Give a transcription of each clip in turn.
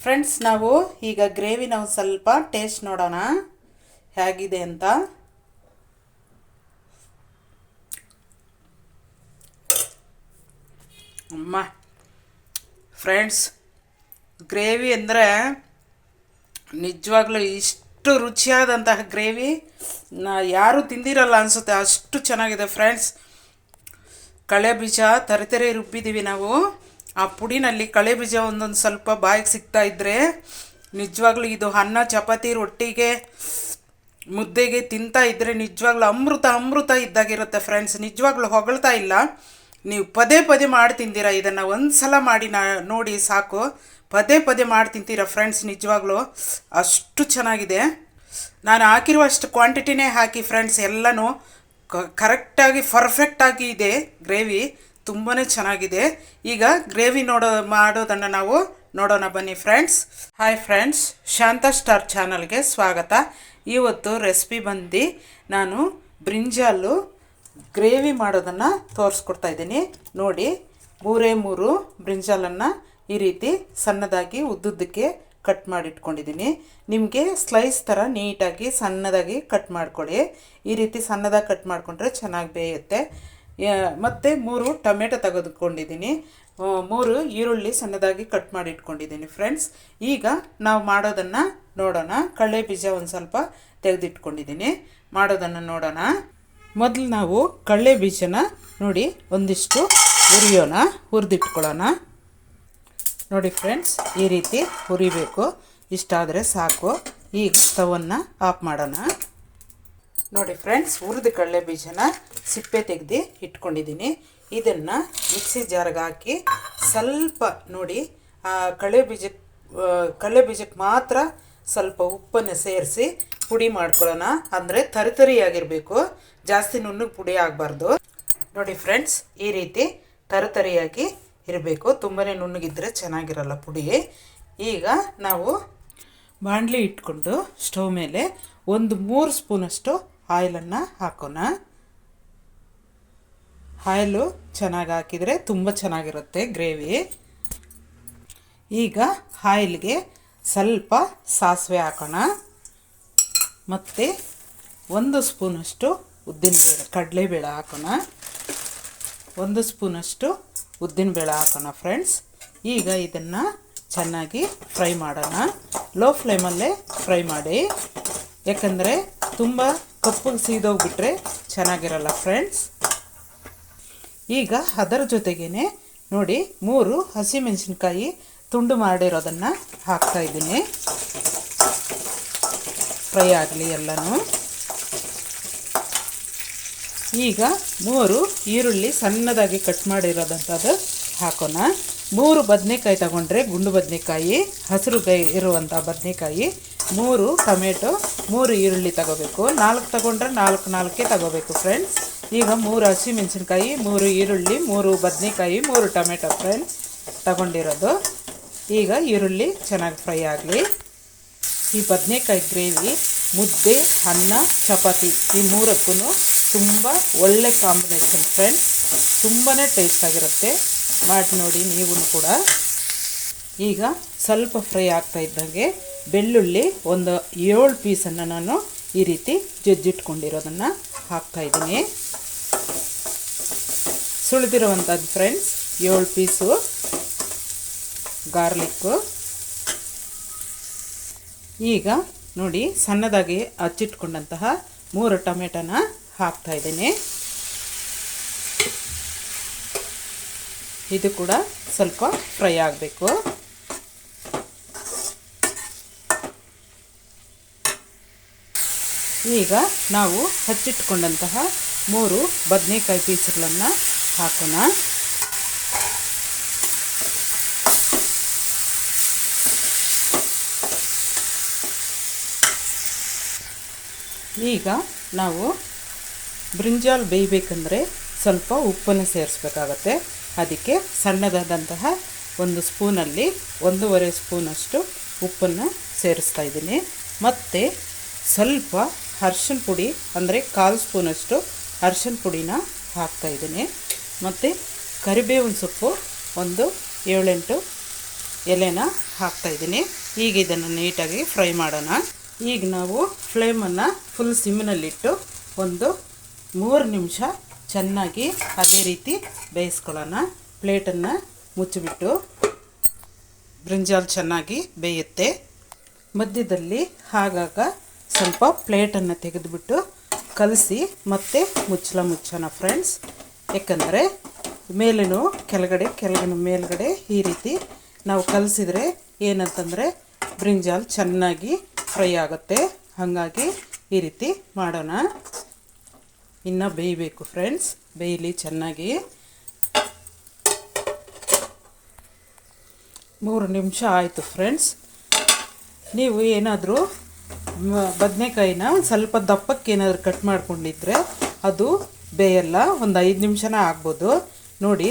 Friends ನಾವು ಈಗ gravy ನಾವು ಸ್ವಲ್ಪ ಟೇಸ್ಟ್ ನೋಡೋಣ. ಹೇಗಿದೆ ಅಂತ. ಅಮ್ಮ. ಫ್ರೆಂಡ್ಸ್ ಗ್ರೇವಿ ಅಂದರೆ ನಿಜವಾಗ್ಲೂ ಇಷ್ಟು ರುಚಿಯಾದಂತಹ ಗ್ರೇವಿ. ಯಾರೂ ತಿಂದಿರಲ್ಲ ಅನಿಸುತ್ತೆ, ಅಷ್ಟು ಚೆನ್ನಾಗಿದೆ. ಫ್ರೆಂಡ್ಸ್ ಕಳೆ ಬೀಜ, ತರಿತರಿ ರುಬ್ಬಿದ್ದೀವಿ ನಾವು. ಆ ಪುಡಿನಲ್ಲಿ ಕಳೆ ಬೀಜ ಒಂದೊಂದು ಸ್ವಲ್ಪ ಬಾಯಿಗೆ ಸಿಗ್ತಾ ಇದ್ದರೆ ನಿಜವಾಗ್ಲೂ ಇದು ಅನ್ನ, ಚಪಾತಿ, ರೊಟ್ಟಿಗೆ, ಮುದ್ದೆಗೆ ತಿಂತಾ ಇದ್ರೆ ನಿಜವಾಗ್ಲೂ ಅಮೃತ ಅಮೃತ ಇದ್ದಾಗಿರುತ್ತೆ ಫ್ರೆಂಡ್ಸ್ ನಿಜವಾಗ್ಲೂ ಹೊಗಳ್ತಾ ಇಲ್ಲ. ನೀವು ಪದೇ ಪದೇ ಮಾಡಿ ತಿಂದಿರ? ಇದನ್ನು ಒಂದು ಸಲ ಮಾಡಿ ನಾ, ನೋಡಿ ಸಾಕು. ಪದೇ ಪದೇ ಮಾಡಿ ತಿಂತೀರಾ ಫ್ರೆಂಡ್ಸ್ ನಿಜವಾಗ್ಲೂ ಅಷ್ಟು ಚೆನ್ನಾಗಿದೆ. ನಾನು ಹಾಕಿರುವಷ್ಟು ಕ್ವಾಂಟಿಟಿನೇ ಹಾಕಿ ಫ್ರೆಂಡ್ಸ್ ಎಲ್ಲನೂ ಕರೆಕ್ಟಾಗಿ ಪರ್ಫೆಕ್ಟಾಗಿ ಇದೆ ಗ್ರೇವಿ ತುಂಬಾ ಚೆನ್ನಾಗಿದೆ. ಈಗ ಗ್ರೇವಿ ನೋಡೋ ಮಾಡೋದನ್ನು ನಾವು ನೋಡೋಣ. ಬನ್ನಿ friends hi friends Shanta star ಚಾನಲ್ಗೆ ಸ್ವಾಗತ. ಇವತ್ತು ರೆಸಿಪಿ ಬಂದು ನಾನು ಬ್ರಿಂಜಾಲು ಗ್ರೇವಿ ಮಾಡೋದನ್ನು ತೋರಿಸ್ಕೊಡ್ತಾ ಇದ್ದೀನಿ. ನೋಡಿ, ಮೂರೇ ಮೂರು ಬ್ರಿಂಜಾಲನ್ನು ಈ ರೀತಿ ಸಣ್ಣದಾಗಿ ಉದ್ದುದ್ದಕ್ಕೆ ಕಟ್ ಮಾಡಿಟ್ಕೊಂಡಿದ್ದೀನಿ. ನಿಮಗೆ ಸ್ಲೈಸ್ ಥರ ನೀಟಾಗಿ ಸಣ್ಣದಾಗಿ ಕಟ್ ಮಾಡಿಕೊಡಿ. ಈ ರೀತಿ ಸಣ್ಣದಾಗಿ ಕಟ್ ಮಾಡಿಕೊಂಡ್ರೆ ಚೆನ್ನಾಗಿ ಬೇಯುತ್ತೆ. ಮತ್ತು ಮೂರು ಟೊಮೆಟೊ ತೆಗೆದುಕೊಂಡಿದ್ದೀನಿ. ಮೂರು ಈರುಳ್ಳಿ ಸಣ್ಣದಾಗಿ ಕಟ್ ಮಾಡಿ ಇಟ್ಕೊಂಡಿದ್ದೀನಿ ಫ್ರೆಂಡ್ಸ್. ಈಗ ನಾವು ಮಾಡೋದನ್ನು ನೋಡೋಣ. ಕಡಲೆ ಬೀಜ ಒಂದು ಸ್ವಲ್ಪ ತೆಗೆದಿಟ್ಕೊಂಡಿದ್ದೀನಿ. ಮಾಡೋದನ್ನು ನೋಡೋಣ. ಮೊದಲು ನಾವು ಕಡಲೆ ಬೀಜನ ನೋಡಿ ಒಂದಿಷ್ಟು ಹುರಿಯೋಣ, ಹುರಿದಿಟ್ಕೊಳ್ಳೋಣ. ನೋಡಿ ಫ್ರೆಂಡ್ಸ್, ಈ ರೀತಿ ಹುರಿಬೇಕು. ಇಷ್ಟಾದರೆ ಸಾಕು. ಈಗ ಸ್ಟವನ್ನು ಆಫ್ ಮಾಡೋಣ. ನೋಡಿ ಫ್ರೆಂಡ್ಸ್, ಹುರಿದ ಕಡಲೆ ಬೀಜನ ಸಿಪ್ಪೆ ತೆಗೆದು ಇಟ್ಕೊಂಡಿದ್ದೀನಿ. ಇದನ್ನು ಮಿಕ್ಸಿ ಜಾರ್ಗೆ ಹಾಕಿ ಸ್ವಲ್ಪ ನೋಡಿ, ಆ ಕಡಲೆ ಬೀಜಕ್ಕೆ ಕಳೆ ಬೀಜಕ್ಕೆ ಮಾತ್ರ ಸ್ವಲ್ಪ ಉಪ್ಪನ್ನು ಸೇರಿಸಿ ಪುಡಿ ಮಾಡ್ಕೊಳ್ಳೋಣ. ಅಂದರೆ ತರಿತರಿಯಾಗಿರಬೇಕು ಜಾಸ್ತಿ ನುಣ್ಣಗೆ ಪುಡಿ ಆಗಬಾರ್ದು. ನೋಡಿ ಫ್ರೆಂಡ್ಸ್, ಈ ರೀತಿ ತರತರಿಯಾಗಿ ಇರಬೇಕು. ತುಂಬಾ ನುಣ್ಣಗಿದ್ದರೆ ಚೆನ್ನಾಗಿರಲ್ಲ ಪುಡಿ. ಈಗ ನಾವು ಬಾಣಲಿ ಇಟ್ಕೊಂಡು ಸ್ಟವ್ ಮೇಲೆ ಒಂದು ಮೂರು ಸ್ಪೂನಷ್ಟು ಆಯಿಲನ್ನು ಹಾಕೋಣ. ಆಯಿಲು ಚೆನ್ನಾಗಿ ಹಾಕಿದರೆ ತುಂಬ ಚೆನ್ನಾಗಿರುತ್ತೆ ಗ್ರೇವಿ. ಈಗ ಆಯಿಲ್ಗೆ ಸ್ವಲ್ಪ ಸಾಸಿವೆ ಹಾಕೋಣ. ಮತ್ತು ಒಂದು ಸ್ಪೂನಷ್ಟು ಉದ್ದಿನಬೇಳೆ, ಕಡಲೆಬೇಳೆ ಹಾಕೋಣ. ಒಂದು ಸ್ಪೂನಷ್ಟು ಉದ್ದಿನಬೇಳೆ ಹಾಕೋಣ ಫ್ರೆಂಡ್ಸ್. ಈಗ ಇದನ್ನು ಚೆನ್ನಾಗಿ ಫ್ರೈ ಮಾಡೋಣ. ಲೋ ಫ್ಲೇಮಲ್ಲೇ ಫ್ರೈ ಮಾಡಿ. ಯಾಕಂದರೆ ತುಂಬ ಕಪ್ಪಗೆ ಸೀದೋಗ್ಬಿಟ್ರೆ ಚೆನ್ನಾಗಿರಲ್ಲ ಫ್ರೆಂಡ್ಸ್. ಈಗ ಅದರ ಜೊತೆಗೇ ನೋಡಿ ಮೂರು ಹಸಿಮೆಣಸಿನ್ಕಾಯಿ ತುಂಡು ಮಾಡಿರೋದನ್ನು ಹಾಕ್ತಾ ಇದ್ದೀನಿ. ಫ್ರೈ ಆಗಲಿ ಎಲ್ಲನೂ. ಈಗ ಮೂರು ಈರುಳ್ಳಿ ಸಣ್ಣದಾಗಿ ಕಟ್ ಮಾಡಿರೋದಂಥದ್ದು ಹಾಕೋಣ. ಮೂರು ಬದನೆಕಾಯಿ ತಗೊಂಡ್ರೆ ಗುಂಡು ಬದನೆಕಾಯಿ, ಹಸಿರು ಗೈ ಇರುವಂಥ ಬದನೆಕಾಯಿ ಮೂರು ಟೊಮೆಟೊ, ಮೂರು ಈರುಳ್ಳಿ ತಗೋಬೇಕು. ನಾಲ್ಕು ತಗೊಂಡ್ರೆ ನಾಲ್ಕು ನಾಲ್ಕೇ ತಗೋಬೇಕು ಫ್ರೆಂಡ್ಸ್ ಈಗ ಮೂರು ಹಸಿಮೆಣಸಿನ್ಕಾಯಿ, ಮೂರು ಈರುಳ್ಳಿ, ಮೂರು ಬದನೆಕಾಯಿ, ಮೂರು ಟೊಮೆಟೊ ಫ್ರೆಂಡ್ಸ್ ತಗೊಂಡಿರೋದು. ಈಗ ಈರುಳ್ಳಿ ಚೆನ್ನಾಗಿ ಫ್ರೈ ಆಗಲಿ. ಈ ಬದನೆಕಾಯಿ ಗ್ರೇವಿ, ಮುದ್ದೆ, ಅನ್ನ, ಚಪಾತಿ ಈ ಮೂರಕ್ಕೂ ತುಂಬ ಒಳ್ಳೆ ಕಾಂಬಿನೇಷನ್ ಫ್ರೆಂಡ್ಸ್ ತುಂಬಾ ಟೇಸ್ಟ್ ಆಗಿರುತ್ತೆ. ಮಾಡಿ ನೋಡಿ ನೀವು ಕೂಡ. ಈಗ ಸ್ವಲ್ಪ ಫ್ರೈ ಆಗ್ತಾ ಇದ್ದಂಗೆ ಬೆಳ್ಳುಳ್ಳಿ ಒಂದು ಏಳು ಪೀಸನ್ನು ನಾನು ಈ ರೀತಿ ಜಜ್ಜಿಟ್ಕೊಂಡಿರೋದನ್ನು ಹಾಕ್ತಾ ಇದ್ದೀನಿ. ಸುಳಿದಿರುವಂಥದ್ದು ಫ್ರೆಂಡ್ಸ್ ಏಳು ಪೀಸು ಗಾರ್ಲಿಕ್ಕು. ಈಗ ನೋಡಿ ಸಣ್ಣದಾಗಿ ಹಚ್ಚಿಟ್ಕೊಂಡಂತಹ ಮೂರು ಟೊಮೆಟೊನ ಹಾಕ್ತಾ ಇದ್ದೀನಿ. ಇದು ಕೂಡ ಸ್ವಲ್ಪ ಫ್ರೈ ಆಗಬೇಕು. ಈಗ ನಾವು ಹಚ್ಚಿಟ್ಕೊಂಡಂತಹ ಮೂರು ಬದನೆಕಾಯಿ ಪೀಸ್ಗಳನ್ನು ಹಾಕೋಣ. ಈಗ ನಾವು ಬ್ರಿಂಜಾಲ್ ಬೇಯಬೇಕಂದ್ರೆ ಸ್ವಲ್ಪ ಉಪ್ಪನ್ನು ಸೇರಿಸ್ಬೇಕಾಗತ್ತೆ. ಅದಕ್ಕೆ ಸಣ್ಣದಾದಂತಹ ಒಂದು ಸ್ಪೂನಲ್ಲಿ ಒಂದೂವರೆ ಸ್ಪೂನಷ್ಟು ಉಪ್ಪನ್ನು ಸೇರಿಸ್ತಾ ಇದ್ದೀನಿ. ಮತ್ತು ಸ್ವಲ್ಪ ಅರ್ಶಿನ ಪುಡಿ, ಅಂದರೆ ಕಾಲು ಸ್ಪೂನಷ್ಟು ಅರ್ಶಿನ ಪುಡಿನ ಹಾಕ್ತಾಯಿದ್ದೀನಿ ಮತ್ತು ಕರಿಬೇವಿನ ಸೊಪ್ಪು ಒಂದು ಏಳೆಂಟು ಎಲೆನ ಹಾಕ್ತಾಯಿದ್ದೀನಿ ಈಗ ಇದನ್ನು ನೀಟಾಗಿ ಫ್ರೈ ಮಾಡೋಣ. ಈಗ ನಾವು ಫ್ಲೇಮನ್ನು ಫುಲ್ ಸಿಮ್ಮಿನಲ್ಲಿಟ್ಟು ಒಂದು ಮೂರು ನಿಮಿಷ ಚೆನ್ನಾಗಿ ಅದೇ ರೀತಿ ಬೇಯಿಸ್ಕೊಳ್ಳೋಣ. ಪ್ಲೇಟನ್ನು ಮುಚ್ಚಿಬಿಟ್ಟು ಬ್ರಿಂಜಾಲ್ ಚೆನ್ನಾಗಿ ಬೇಯುತ್ತೆ. ಮಧ್ಯದಲ್ಲಿ ಆಗಾಗ ಸ್ವಲ್ಪ ಪ್ಲೇಟನ್ನು ತೆಗೆದುಬಿಟ್ಟು ಕಲಸಿ ಮತ್ತೆ ಮುಚ್ಚಲ ಮುಚ್ಚೋಣ ಫ್ರೆಂಡ್ಸ್. ಯಾಕಂದರೆ ಮೇಲೇನು ಕೆಳಗಡೆ, ಕೆಳಗಿನ ಮೇಲ್ಗಡೆ ಈ ರೀತಿ ನಾವು ಕಲಸಿದ್ರೆ ಏನಂತಂದರೆ ಬ್ರಿಂಜಾಲ್ ಚೆನ್ನಾಗಿ ಫ್ರೈ ಆಗುತ್ತೆ. ಹಾಗಾಗಿ ಈ ರೀತಿ ಮಾಡೋಣ. ಇನ್ನು ಬೇಯಬೇಕು ಫ್ರೆಂಡ್ಸ್. ಬೇಯಲಿ ಚೆನ್ನಾಗಿ. ಮೂರು ನಿಮಿಷ ಆಯಿತು ಫ್ರೆಂಡ್ಸ್. ನೀವು ಏನಾದರೂ ಬದನೆಕಾಯಿನ ಒಂದು ಸ್ವಲ್ಪ ದಪ್ಪಕ್ಕೆ ಏನಾದರೂ ಕಟ್ ಮಾಡ್ಕೊಂಡಿದ್ರೆ ಅದು ಬೇಯಲ್ಲ, ಒಂದು ಐದು ನಿಮಿಷನ ಆಗ್ಬೋದು. ನೋಡಿ,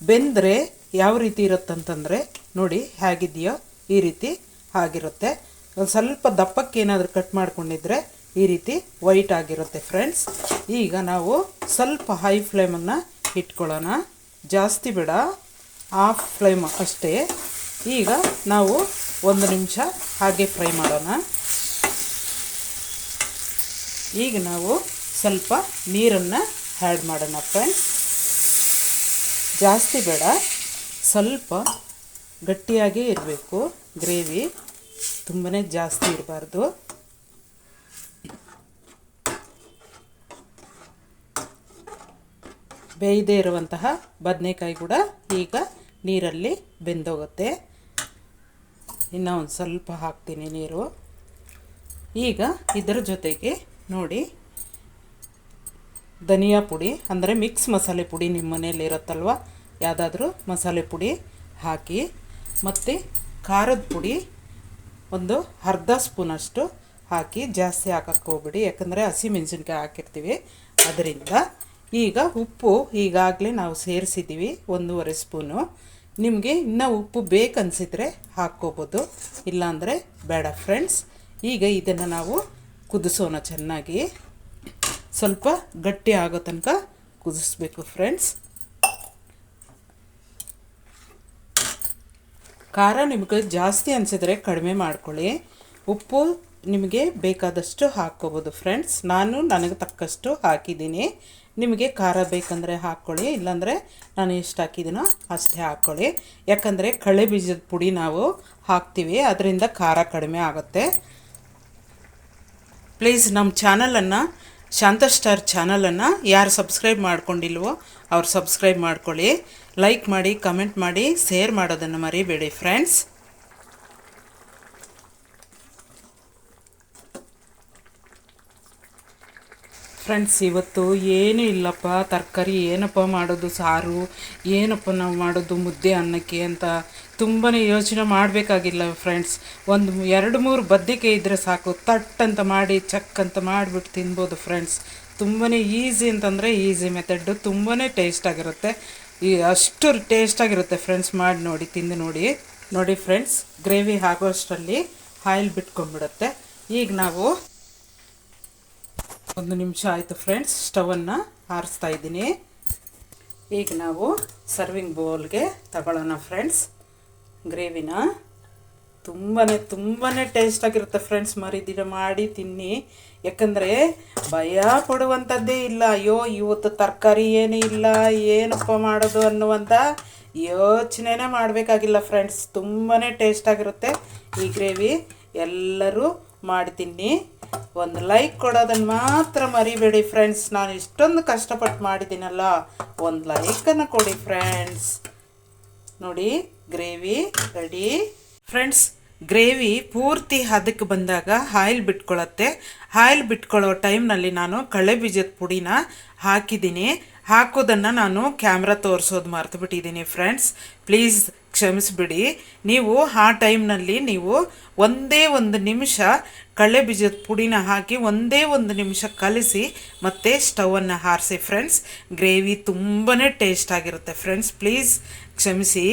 ಬೆಂದರೆ ಯಾವ ರೀತಿ ಇರುತ್ತಂತಂದರೆ, ನೋಡಿ, ಹೇಗಿದೆಯೋ ಈ ರೀತಿ ಆಗಿರುತ್ತೆ. ಒಂದು ಸ್ವಲ್ಪ ದಪ್ಪಕ್ಕೆ ಏನಾದರೂ ಕಟ್ ಮಾಡ್ಕೊಂಡಿದ್ರೆ ಈ ರೀತಿ ವೈಟ್ ಆಗಿರುತ್ತೆ ಫ್ರೆಂಡ್ಸ್ ಈಗ ನಾವು ಸ್ವಲ್ಪ ಹೈ ಫ್ಲೇಮನ್ನು ಇಟ್ಕೊಳ್ಳೋಣ. ಜಾಸ್ತಿ ಬೇಡ ಆಫ್ ಫ್ಲೇಮ್ ಅಷ್ಟೇ. ಈಗ ನಾವು ಒಂದು ನಿಮಿಷ ಹಾಗೆ ಫ್ರೈ ಮಾಡೋಣ. ಈಗ ನಾವು ಸ್ವಲ್ಪ ನೀರನ್ನು ಆ್ಯಡ್ ಮಾಡೋಣ ಫ್ರೆಂಡ್ಸ್ ಜಾಸ್ತಿ ಬೇಡ. ಸ್ವಲ್ಪ ಗಟ್ಟಿಯಾಗೇ ಇರಬೇಕು. ಗ್ರೇವಿ ತುಂಬಾ ಜಾಸ್ತಿ ಇರಬಾರ್ದು. ಬೇಯದೇ ಇರುವಂತಹ ಬದನೆಕಾಯಿ ಕೂಡ ಈಗ ನೀರಲ್ಲಿ ಬೆಂದೋಗುತ್ತೆ. ಇನ್ನೂ ಒಂದು ಸ್ವಲ್ಪ ಹಾಕ್ತೀನಿ ನೀರು. ಈಗ ಇದರ ಜೊತೆಗೆ ನೋಡಿ. ಧನಿಯಾ ಪುಡಿ, ಅಂದರೆ ಮಿಕ್ಸ್ ಮಸಾಲೆ ಪುಡಿ ನಿಮ್ಮ ಮನೇಲಿ ಇರುತ್ತಲ್ವ? ಯಾವುದಾದ್ರೂ ಮಸಾಲೆ ಪುಡಿ ಹಾಕಿ, ಮತ್ತು ಖಾರದ ಪುಡಿ ಒಂದು ಅರ್ಧ ಸ್ಪೂನಷ್ಟು ಹಾಕಿ ಜಾಸ್ತಿ ಹಾಕಕ್ಕೆ ಹೋಗ್ಬಿಡಿ, ಯಾಕಂದರೆ ಹಸಿಮೆಣಸಿನ್ಕಾಯಿ ಹಾಕಿರ್ತೀವಿ. ಅದರಿಂದ ಈಗ ಉಪ್ಪು ಈಗಾಗಲೇ ನಾವು ಸೇರಿಸಿದ್ದೀವಿ, ಒಂದೂವರೆ ಸ್ಪೂನು. ನಿಮಗೆ ಇನ್ನೂ ಉಪ್ಪು ಬೇಕನ್ಸಿದ್ರೆ ಹಾಕ್ಕೋಬೋದು, ಇಲ್ಲಾಂದರೆ ಬೇಡ ಫ್ರೆಂಡ್ಸ್ ಈಗ ಇದನ್ನು ನಾವು ಕುದಿಸೋಣ ಚೆನ್ನಾಗಿ. ಸ್ವಲ್ಪ ಗಟ್ಟಿ ಆಗೋ ತನಕ ಕುದಿಸ್ಬೇಕು ಫ್ರೆಂಡ್ಸ್ ಖಾರ ನಿಮಗೆ ಜಾಸ್ತಿ ಅನಿಸಿದ್ರೆ ಕಡಿಮೆ ಮಾಡ್ಕೊಳ್ಳಿ. ಉಪ್ಪು ನಿಮಗೆ ಬೇಕಾದಷ್ಟು ಹಾಕ್ಕೋಬೋದು ಫ್ರೆಂಡ್ಸ್ ನಾನು ನನಗೆ ತಕ್ಕಷ್ಟು ಹಾಕಿದ್ದೀನಿ. ನಿಮಗೆ ಖಾರ ಬೇಕಂದರೆ ಹಾಕ್ಕೊಳ್ಳಿ, ಇಲ್ಲಾಂದರೆ ನಾನು ಎಷ್ಟು ಹಾಕಿದ್ದೀನೋ ಅಷ್ಟೇ ಹಾಕ್ಕೊಳ್ಳಿ. ಯಾಕಂದರೆ ಕಳೆ ಬೀಜದ ಪುಡಿ ನಾವು ಹಾಕ್ತೀವಿ, ಅದರಿಂದ ಖಾರ ಕಡಿಮೆ ಆಗುತ್ತೆ. ಪ್ಲೀಸ್ ನಮ್ಮ ಚಾನಲನ್ನು ಶಾಂತ ಸ್ಟಾರ್ ಚಾನಲನ್ನು ಯಾರು ಸಬ್ಸ್ಕ್ರೈಬ್ ಮಾಡ್ಕೊಂಡಿಲ್ವೋ ಅವ್ರು ಸಬ್ಸ್ಕ್ರೈಬ್ ಮಾಡ್ಕೊಳ್ಳಿ. ಲೈಕ್ ಮಾಡಿ ಕಮೆಂಟ್ ಮಾಡಿ ಶೇರ್ ಮಾಡೋದನ್ನು ಮರಿಬೇಡಿ ಫ್ರೆಂಡ್ಸ್ ಫ್ರೆಂಡ್ಸ್ ಇವತ್ತು ಏನೂ ಇಲ್ಲಪ್ಪ. ತರಕಾರಿ ಏನಪ್ಪ ಮಾಡೋದು? ಸಾರು ಏನಪ್ಪ ನಾವು ಮಾಡೋದು? ಮುದ್ದೆ ಅನ್ನಕ್ಕೆ ಅಂತ ತುಂಬಾ ಯೋಚನೆ ಮಾಡಬೇಕಾಗಿಲ್ಲ ಫ್ರೆಂಡ್ಸ್ ಒಂದು ಎರಡು ಮೂರು ಬದ್ದಿಕೆ ಇದ್ದರೆ ಸಾಕು. ತಟ್ ಅಂತ ಮಾಡಿ, ಚಕ್ ಅಂತ ಮಾಡಿಬಿಟ್ಟು ತಿನ್ಬೋದು ಫ್ರೆಂಡ್ಸ್ ತುಂಬಾ ಈಸಿ ಅಂತಂದರೆ ಈಸಿ ಮೆಥಡ್ಡು ತುಂಬಾ ಟೇಸ್ಟಾಗಿರುತ್ತೆ ಈ ಅಷ್ಟು ಟೇಸ್ಟಾಗಿರುತ್ತೆ ಫ್ರೆಂಡ್ಸ್ ಮಾಡಿ ನೋಡಿ, ತಿಂದು ನೋಡಿ. ನೋಡಿ ಫ್ರೆಂಡ್ಸ್ ಗ್ರೇವಿ ಆಗೋಷ್ಟರಲ್ಲಿ ಆಯಿಲ್ ಬಿಟ್ಕೊಂಡ್ಬಿಡುತ್ತೆ. ಈಗ ನಾವು ಒಂದು ನಿಮಿಷ ಆಯಿತು ಫ್ರೆಂಡ್ಸ್ ಸ್ಟವನ್ನು ಆರಿಸ್ತಾ ಇದ್ದೀನಿ. ಈಗ ನಾವು ಸರ್ವಿಂಗ್ ಬೌಲ್ಗೆ ತಗೊಳ್ಳೋಣ ಫ್ರೆಂಡ್ಸ್ ಗ್ರೇವಿನ ತುಂಬಾ ತುಂಬಾ ಟೇಸ್ಟಾಗಿರುತ್ತೆ ಫ್ರೆಂಡ್ಸ್ ಮರಿದಿನ ಮಾಡಿ ತಿನ್ನಿ. ಯಾಕಂದರೆ ಭಯ ಪಡುವಂಥದ್ದೇ ಇಲ್ಲ. ಅಯ್ಯೋ, ಇವತ್ತು ತರಕಾರಿ ಏನೂ ಇಲ್ಲ, ಏನಪ್ಪ ಮಾಡೋದು ಅನ್ನುವಂಥ ಯೋಚನೆನೇ ಮಾಡಬೇಕಾಗಿಲ್ಲ ಫ್ರೆಂಡ್ಸ್ ತುಂಬಾ ಟೇಸ್ಟಾಗಿರುತ್ತೆ ಈ ಗ್ರೇವಿ ಎಲ್ಲರೂ ಮಾಡಿ ತಿನ್ನಿ ಒಂದು ಲೈಕ್ ಕೊಡೋದನ್ನು ಮಾತ್ರ ಮರಿಬೇಡಿ ಫ್ರೆಂಡ್ಸ್ ನಾನು ಇಷ್ಟೊಂದು ಕಷ್ಟಪಟ್ಟು ಮಾಡಿದ್ದೀನಲ್ಲ, ಒಂದು ಲೈಕನ್ನು ಕೊಡಿ ಫ್ರೆಂಡ್ಸ್ ನೋಡಿ ಗ್ರೇವಿ ರೆಡಿ ಫ್ರೆಂಡ್ಸ್ ಗ್ರೇವಿ ಪೂರ್ತಿ ಹದಕ್ಕೆ ಬಂದಾಗ ಆಯಿಲ್ ಬಿಟ್ಕೊಳ್ಳುತ್ತೆ ಆಯಿಲ್ ಬಿಟ್ಕೊಳ್ಳೋ ಟೈಮ್ನಲ್ಲಿ ನಾನು ಕಳೆ ಬೀಜದ ಪುಡಿನ ಹಾಕಿದ್ದೀನಿ. ಹಾಕೋದನ್ನು ನಾನು ಕ್ಯಾಮ್ರಾ ತೋರಿಸೋದು ಮರ್ತು ಬಿಟ್ಟಿದ್ದೀನಿ ಫ್ರೆಂಡ್ಸ್ ಪ್ಲೀಸ್ ಕ್ಷಮಿಸ್ಬಿಡಿ. ನೀವು ಆ ಟೈಮ್ನಲ್ಲಿ ನೀವು ಒಂದೇ ಒಂದು ನಿಮಿಷ ಕಳೆ ಬೀಜದ ಪುಡಿನ ಹಾಕಿ ಒಂದೇ ಒಂದು ನಿಮಿಷ ಕಲಿಸಿ ಮತ್ತೆ ಸ್ಟವನ್ನು ಹಾರಿಸಿ. ಫ್ರೆಂಡ್ಸ್, ಗ್ರೇವಿ ತುಂಬಾ ಟೇಸ್ಟ್ ಆಗಿರುತ್ತೆ ಫ್ರೆಂಡ್ಸ್, ಪ್ಲೀಸ್ ಕ್ಷಮಿಸಿ.